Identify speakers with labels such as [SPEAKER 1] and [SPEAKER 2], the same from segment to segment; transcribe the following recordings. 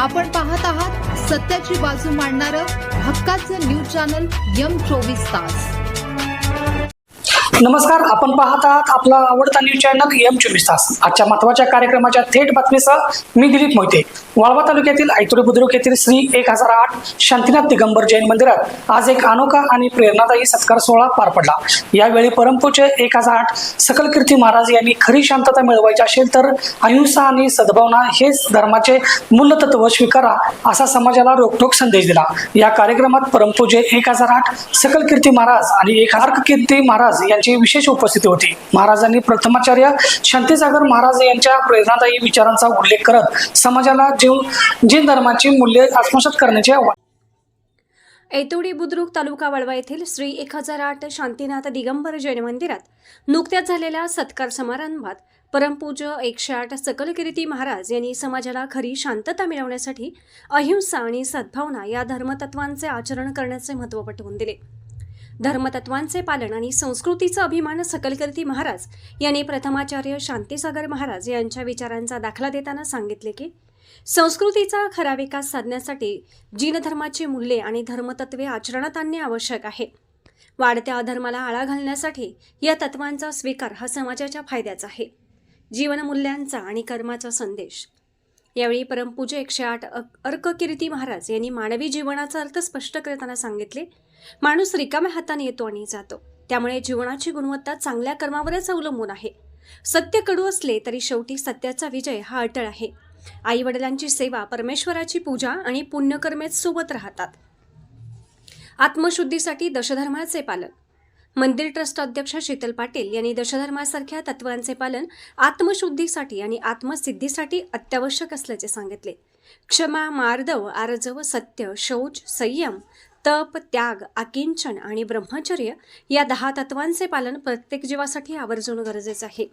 [SPEAKER 1] आपण पाहत आहात सत्याची बाजू मांडणारं हक्काचं न्यूज चॅनल यम चोवीस तास.
[SPEAKER 2] नमस्कार आपण पाहत आहात आपला आवडता न्यूज चॅनल एम चोवीस तास. आजच्या महत्त्वाच्या कार्यक्रमाच्या थेट बातमीसह मी दिलीप मोहिते. वाळवा तालुक्यातील ऐतुरी बुद्रुक येथील श्री एक हजार आठ शांतीनाथ दिगंबर जैन मंदिरात आज एक अनोखा आणि प्रेरणादायी सत्कार सोहळा पार पडला. यावेळी परमपूज्य एक हजार आठ सकल कीर्ती महाराज यांनी खरी शांतता मिळवायची असेल तर अहिंसा आणि सद्भावना हेच धर्माचे मूलतत्व स्वीकारा असा समाजाला रोखोक संदेश दिला. या कार्यक्रमात परमपूज्य एक हजार आठ सकल कीर्ती महाराज आणि एक अर्क कीर्ती महाराज यांची विशेष उपस्थिती होती. महाराजांनी प्रथमाचार्य शांतीसागर महाराज यांच्या प्रेरणादायी विचारांचा उल्लेख करत समाजाला येऊन जैन धर्माची मूल्ये आत्मसात करण्याचे आव्हान.
[SPEAKER 3] ऐतोडी बुद्रुक तालुका वळवा येथील श्री एक हजार आठ शांतीनाथ दिगंबर जैन मंदिरात नुकत्याच झालेल्या सत्कार समारंभात परमपूज्य एकशे आठ सकलकीर्ती महाराज यांनी समाजाला खरी शांतता मिळवण्यासाठी अहिंसा आणि सद्भावना या धर्मतत्वांचे आचरण करण्याचे महत्त्व पटवून दिले. धर्मतत्वांचे पालन आणि संस्कृतीचा अभिमान सकलकीर्ती महाराज यांनी प्रथमाचार्य शांतीसागर महाराज यांच्या विचारांचा दाखला देताना सांगितले की संस्कृतीचा खरा विकास साधण्यासाठी जीनधर्माची मूल्ये आणि धर्मतत्वे आचरणात आणणे आवश्यक आहे. वाढत्या अधर्माला आळा घालण्यासाठी या तत्वांचा स्वीकार हा समाजाच्या फायद्याचा आहे. जीवनमूल्यांचा आणि कर्माचा संदेश. यावेळी परमपूज्य एकशे आठ अर्ककीर्ती महाराज यांनी मानवी जीवनाचा अर्थ स्पष्ट करताना सांगितले माणूस रिकाम्या हाताने येतो आणि जातो. त्यामुळे जीवनाची गुणवत्ता चांगल्या कर्मावरच अवलंबून आहे. सत्य कडू असले तरी शेवटी सत्याचा विजय हा अटळ आहे. आईवडिलांची सेवा परमेश्वराची पूजा आणि पुण्यकर्मेच सोबत राहतात. आत्मशुद्धीसाठी दशधर्माचे पालन. मंदिर ट्रस्ट अध्यक्ष शीतल पाटील यांनी दशधर्मासारख्या तत्वांचे पालन आत्मशुद्धीसाठी आणि आत्मसिद्धीसाठी अत्यावश्यक असल्याचे सांगितले. क्षमा मार्दव आरजव सत्य शौच संयम तप त्याग आकिंचन आणि ब्रह्मचर्य या दहा तत्वांचे पालन प्रत्येक जीवासाठी आवर्जून गरजेचं आहे.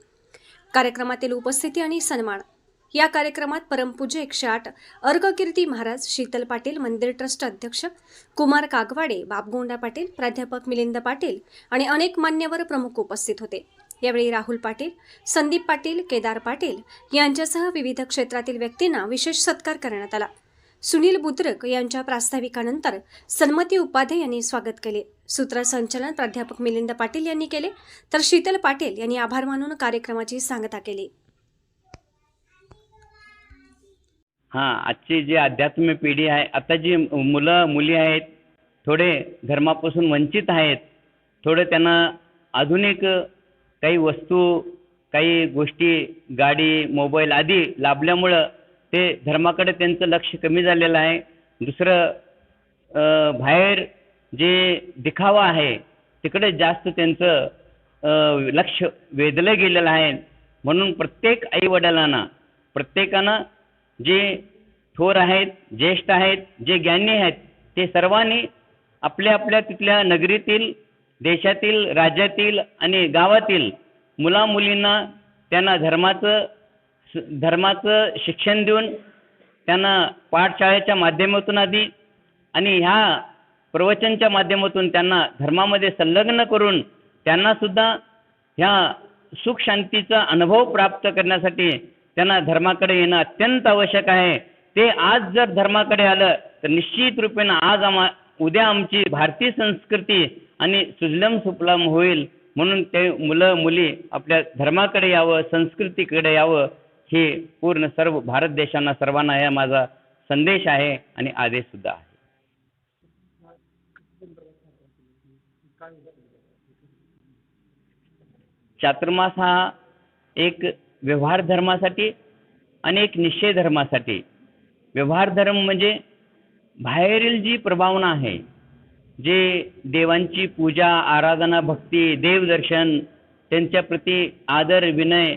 [SPEAKER 3] कार्यक्रमातील उपस्थिती आणि सन्मान या कार्यक्रमात परमपूज्य एकशे आठ अर्ककीर्ती महाराज शीतल पाटील मंदिर ट्रस्ट अध्यक्ष कुमार कागवाडे बापगोंडा पाटील प्राध्यापक मिलिंद पाटील आणि अनेक मान्यवर प्रमुख उपस्थित होते. यावेळी राहुल पाटील संदीप पाटील केदार पाटील यांच्यासह विविध क्षेत्रातील व्यक्तींना विशेष सत्कार करण्यात आला. सुनील बुद्रक यांच्या प्रास्ताविकानंतर सन्मती उपाध्ये यांनी स्वागत केले. सूत्रसंचलन प्राध्यापक मिलिंद पाटील यांनी केले तर शीतल पाटील यांनी आभार मानून कार्यक्रमाची सांगता केली.
[SPEAKER 4] हां आजची जी अध्यात्म पिढी आहे आता जी मुलं मुली आहेत थोडे धर्मापासून वंचित आहेत थोडं त्यांना आधुनिक काही वस्तू काही गोष्टी गाडी मोबाईल आदी लाभल्यामुळं ते धर्माकडे त्यांचं लक्ष कमी झालेलं आहे. दुसरं बाहेर जे दिखावा आहे तिकडे जास्त त्यांचं लक्ष वेधलं गेलेलं आहे. म्हणून प्रत्येक आईवडिलांना प्रत्येकानं जे थोर आहेत ज्येष्ठ आहेत जे ज्ञानी आहेत ते सर्वांनी आपल्या आपल्या तिथल्या नगरीतील देशातील राज्यातील आणि गावातील मुलामुलींना त्यांना धर्माचं धर्माचं शिक्षण देऊन त्यांना पाठशाळेच्या माध्यमातून आधी आणि ह्या प्रवचनच्या माध्यमातून त्यांना धर्मामध्ये संलग्न करून त्यांनासुद्धा ह्या सुख शांतीचा अनुभव प्राप्त करण्यासाठी त्यांना धर्माकडे येणं अत्यंत आवश्यक आहे. ते आज जर धर्माकडे आलं तर निश्चित रूपेनं आज आम्हा उद्या आमची भारतीय संस्कृती आणि सुजलम सुफलम होईल. म्हणून ते मुलं मुली आपल्या धर्माकडे यावं संस्कृतीकडे यावं हे पूर्ण सर्व भारत देशांना सर्वांना हा माझा संदेश आहे आणि आदेशसुद्धा आहे. चातुर्मास हा एक व्यवहार धर्मासाठी आणि एक निश्चय धर्मासाठी. व्यवहार धर्म म्हणजे बाहेरील जी प्रभावना आहे जे देवांची पूजा आराधना भक्ती देवदर्शन त्यांच्या प्रती आदर विनय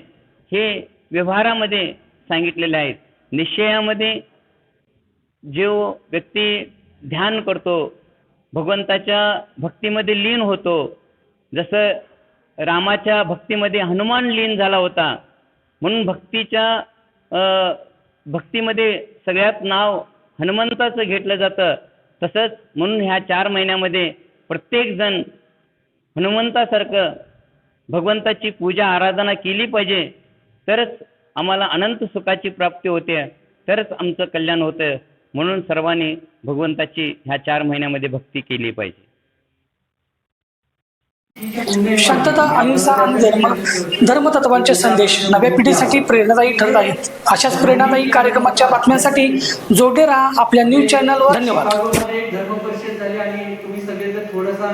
[SPEAKER 4] हे व्यवहारामध्ये सांगितलेले आहेत. निश्चयामध्ये जो व्यक्ती ध्यान करतो भगवंताच्या भक्तीमध्ये लीन होतो जसं रामाच्या भक्तीमध्ये हनुमान लीन झाला होता म्हणून भक्तीच्या भक्तीमध्ये सगळ्यात नाव हनुमंताचं घेतलं जातं. तसंच म्हणून ह्या चार महिन्यामध्ये प्रत्येकजण हनुमंतासारखं भगवंताची पूजा आराधना केली पाहिजे. तरच आम्हाला अनंत सुखाची प्राप्ती होते. तरच आमचं कल्याण होतं. म्हणून सर्वांनी भगवंताची ह्या चार महिन्यामध्ये भक्ती केली पाहिजे.
[SPEAKER 2] शांतता अहिंसा आणि धर्म धर्मतत्वांचे संदेश नव्या पिढीसाठी प्रेरणादायी ठरत आहेत. अशाच प्रेरणादायी कार्यक्रमाच्या बातम्यांसाठी जोडे राहा आपल्या न्यूज चॅनलवर. धन्यवाद.
[SPEAKER 5] धर्म परिषद झाली आणि तुम्ही सगळे थोडासा